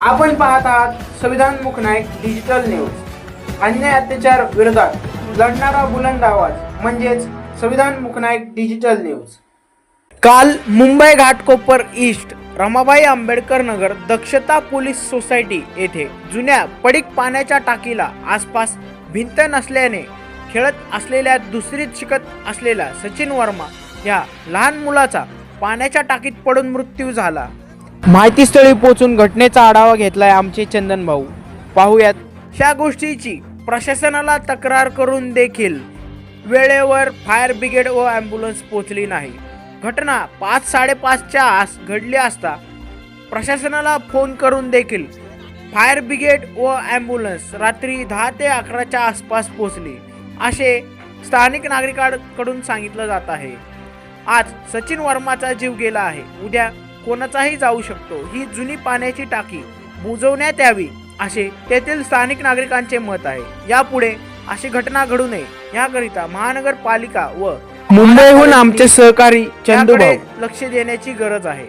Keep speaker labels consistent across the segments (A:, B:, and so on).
A: आपण पाहत आहात संविधान मुख नाईक डिजिटल न्यूज अन्याय अत्याचार विरोधात लढणारा बुलंद आवाज म्हणजेच संविधान मुख नाईक डिजिटल न्यूज काल Mumbai Ghatkopar east Ramabai Ambedkar Nagar Dakshata police society येथे जुन्या पडीक पाण्याच्या टाकीला आसपास भिंत नसल्याने खेळत असलेल्या दुसरीत शिकत असलेल्या सचिन वर्मा या लहान मुलाचा पाण्याच्या टाकीत पडून मृत्यू झाला. माहितीस्थळी पोहोचून घटनेचा आढावा घेतलाय आमचे चंदन भाऊ. पाहूयात. ह्या गोष्टीची प्रशासनाला तक्रार करून देखील वेळेवर फायर ब्रिगेड व ॲम्ब्युलन्स पोहोचली नाही. घटना पाच साडेपाचच्या आस घडली असता प्रशासनाला फोन करून देखील फायर ब्रिगेड व ॲम्ब्युलन्स रात्री दहा ते अकराच्या आसपास पोहोचली असे स्थानिक नागरिकांकडून सांगितलं जात आहे. आज सचिन वर्माचा जीव गेला आहे. उद्या कोणाचाही जाऊ शकतो. ही जुनी पाण्याची टाकी बुजवण्यात यावी असे तेथील स्थानिक नागरिकांचे मत आहे. यापुढे अशी घटना घडू नये. याकरिता महानगरपालिका व मुंबईहून आमचे सहकारी चंदूभाऊ. लक्ष देण्याची गरज आहे.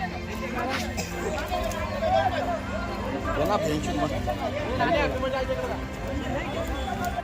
B: ज़्यादा